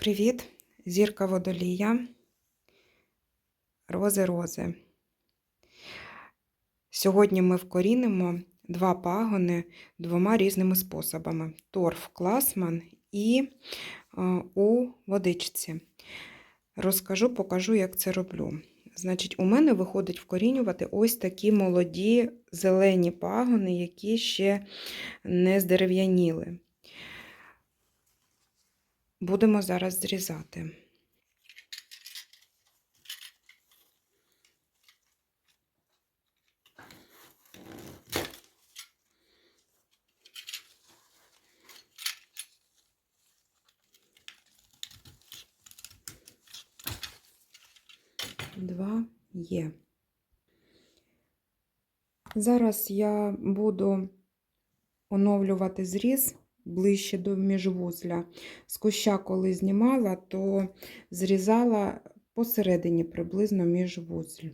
Привіт, зірка водолія, рози-рози. Сьогодні ми вкорінимо два пагони двома різними способами: торф класман і е, у водичці. Розкажу, покажу, як це роблю. Значить, у мене виходить вкорінювати ось такі молоді зелені пагони, які ще не здерев'яніли. Будемо зараз зрізати. Два є. Зараз я буду оновлювати зріз ближче до міжвузля. З куща, коли знімала, то зрізала посередині приблизно міжвузль.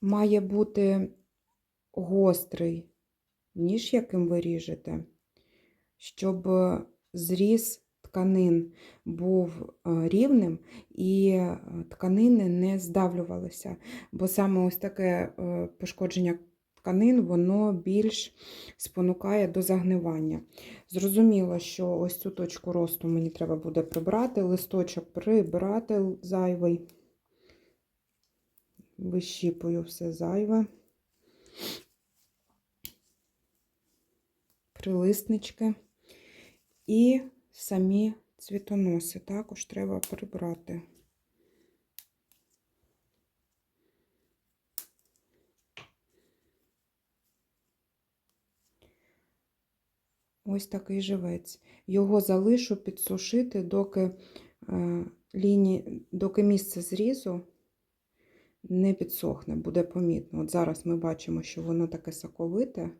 Має бути гострий ніж, яким ви ріжете, щоб зріз тканин був е, рівним і е, тканини не здавлювалися. Бо саме ось таке е, пошкодження тканин, воно більш спонукає до загнивання. Зрозуміло, що ось цю точку росту мені треба буде прибрати, листочок прибрати зайвий, вищіпую все зайве. Прилиснички і самі цвітоноси також треба прибрати. Ось такий живець. Його залишу підсушити, доки е, лінії, доки місце зрізу не підсохне, буде помітно. От зараз ми бачимо, що воно таке соковите.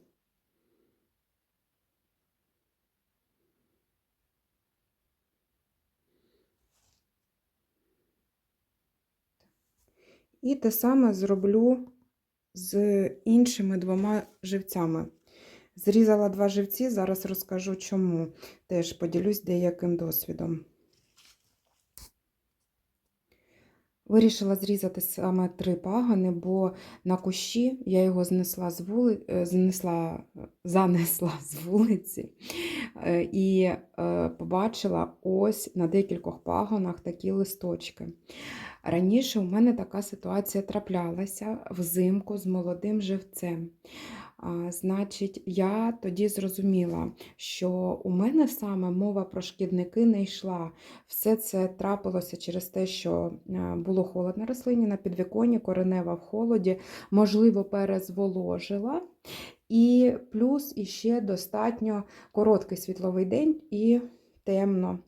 І те саме зроблю з іншими двома живцями. Зрізала два живці, зараз розкажу чому. Теж поділюсь деяким досвідом. Вирішила зрізати саме три пагани, бо на кущі я його знесла з вули... знесла... занесла з вулиці е, і е, побачила ось на декількох пагонах такі листочки. Раніше у мене така ситуація траплялася взимку з молодим живцем. А, Значить, я тоді зрозуміла, що у мене саме мова про шкідники не йшла. Все це трапилося через те, що було холодно рослині на підвіконні, коренева в холоді, можливо, перезволожила. І плюс іще достатньо короткий світловий день і темно.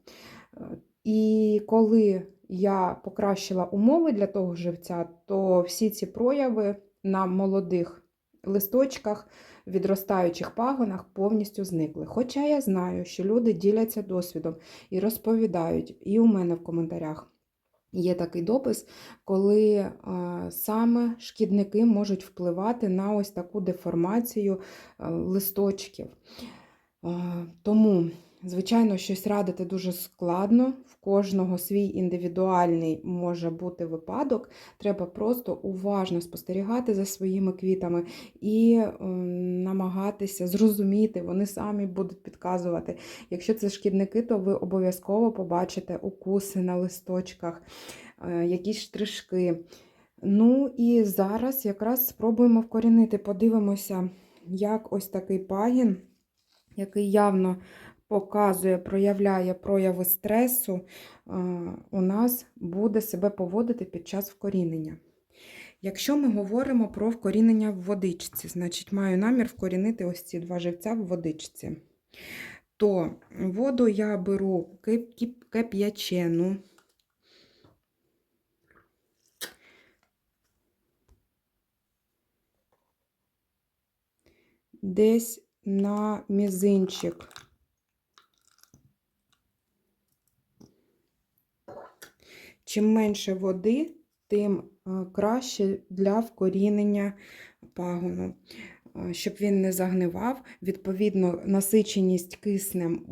І коли я покращила умови для того живця, то всі ці прояви на молодих листочках, відростаючих пагонах повністю зникли. Хоча я знаю, що люди діляться досвідом і розповідають, і у мене в коментарях. Є такий допис, коли е, саме шкідники можуть впливати на ось таку деформацію е, листочків. Е, тому Звичайно, щось радити дуже складно, в кожного свій індивідуальний може бути випадок. Треба просто уважно спостерігати за своїми квітами і ем, намагатися зрозуміти, вони самі будуть підказувати. Якщо це шкідники, то ви обов'язково побачите укуси на листочках, е, якісь штришки. Ну і зараз якраз спробуємо вкорінити, подивимося, як ось такий пагін, який явно показує, проявляє прояви стресу, у нас буде себе поводити під час вкорінення. Якщо ми говоримо про вкорінення в водичці, значить маю намір вкорінити ось ці два живця в водичці, то воду я беру кип'ячену, десь на мізинчик Чим менше води, тим е, краще для вкорінення пагону. Е, Щоб він не загнивав, відповідно, насиченість киснем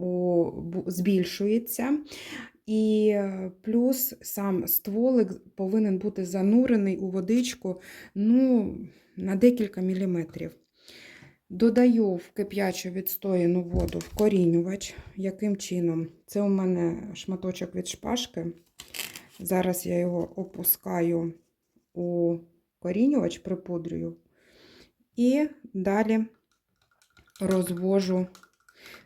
збільшується. І е, плюс сам стволик повинен бути занурений у водичку ну, на декілька міліметрів. Додаю в кип'ячу відстояну воду вкорінювач. Яким чином? Це у мене шматочок від шпажки. Зараз я його опускаю у корінювач, припудрюю. І далі розвожу,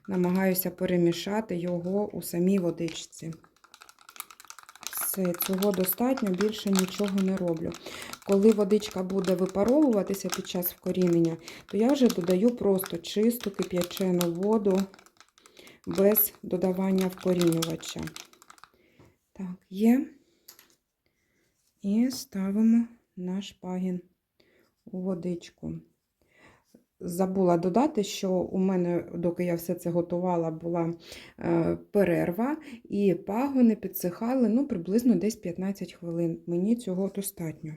намагаюся перемішати його у самій водичці. Все, цього достатньо, більше нічого не роблю. Коли водичка буде випаровуватися під час вкорінення, то я вже додаю просто чисту кип'ячену воду без додавання вкорінювача. Так, є. І ставимо наш пагін у водичку. Забула додати, що у мене, доки я все це готувала, була е, перерва, і пагони підсихали ну, приблизно десь 15 хвилин. Мені цього достатньо.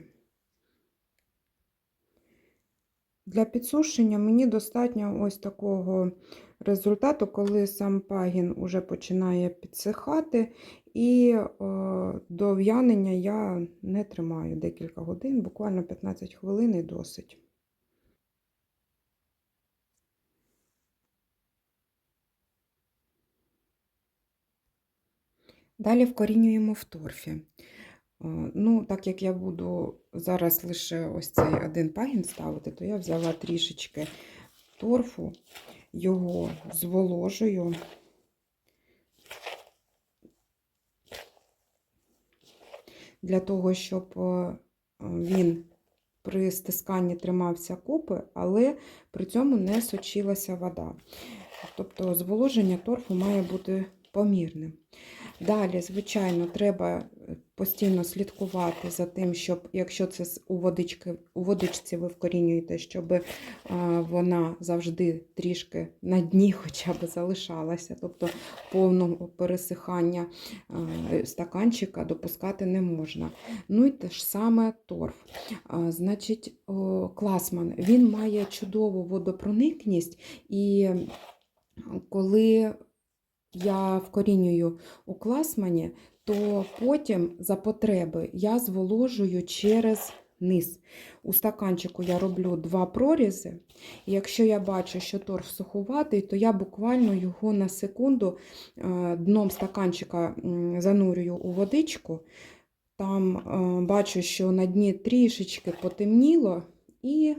Для підсушення мені достатньо ось такого результату, коли сам пагін уже починає підсихати, і е, до в'янення я не тримаю декілька годин, буквально 15 хвилин і досить. Далі вкорінюємо в торфі. Е, Ну, так як я буду зараз лише ось цей один пагін ставити, то я взяла трішечки торфу, його зволожую. Для того, щоб е, він при стисканні тримався купи, але при цьому не сочилася вода. Тобто зволоження торфу має бути помірним. Далі, звичайно, треба постійно слідкувати за тим, щоб, якщо це у, водички, у водичці ви вкорінюєте, щоб а, вона завжди трішки на дні хоча б залишалася, тобто повного пересихання а, стаканчика допускати не можна. Ну і те ж саме торф. Значить, класман, він має чудову водопроникність, і коли я вкорінюю у класмані, то потім за потреби я зволожую через низ. У стаканчику я роблю два прорізи. І якщо я бачу, що торф сухуватий, то я буквально його на секунду е, дном стаканчика занурюю у водичку. Там е, бачу, що на дні трішечки потемніло, і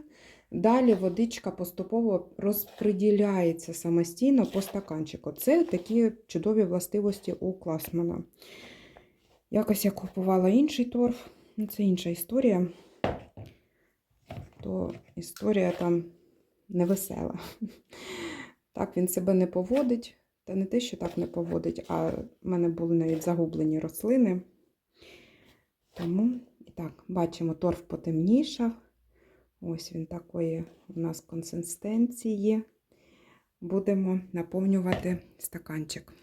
далі водичка поступово розподіляється самостійно по стаканчику. Це такі чудові властивості у класмана. Якось я купувала інший торф, ну це інша історія, то історія там невесела. Так він себе не поводить, та не те, що так не поводить, а в мене були навіть загублені рослини. Тому, і так, бачимо, торф потемнішав. Ось він такої у нас консистенції. Будемо наповнювати стаканчик.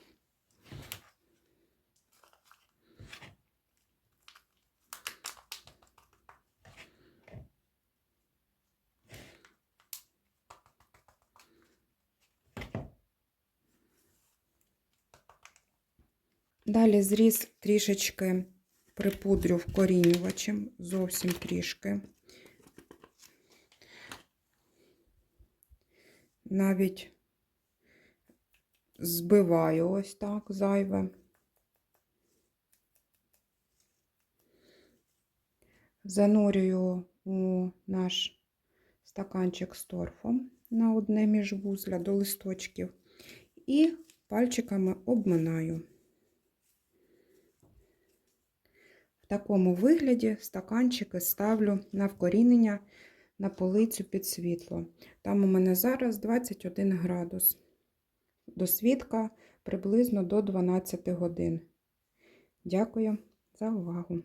Далі зріз трішечки припудрю вкорінювачем, зовсім трішки. Навіть збиваю ось так зайве. Занурюю у наш стаканчик з торфом на одне міжвузля до листочків і пальчиками обминаю. В такому вигляді стаканчики ставлю на вкорінення на полицю під світло. Там у мене зараз 21 градус. До світка приблизно до 12 годин. Дякую за увагу!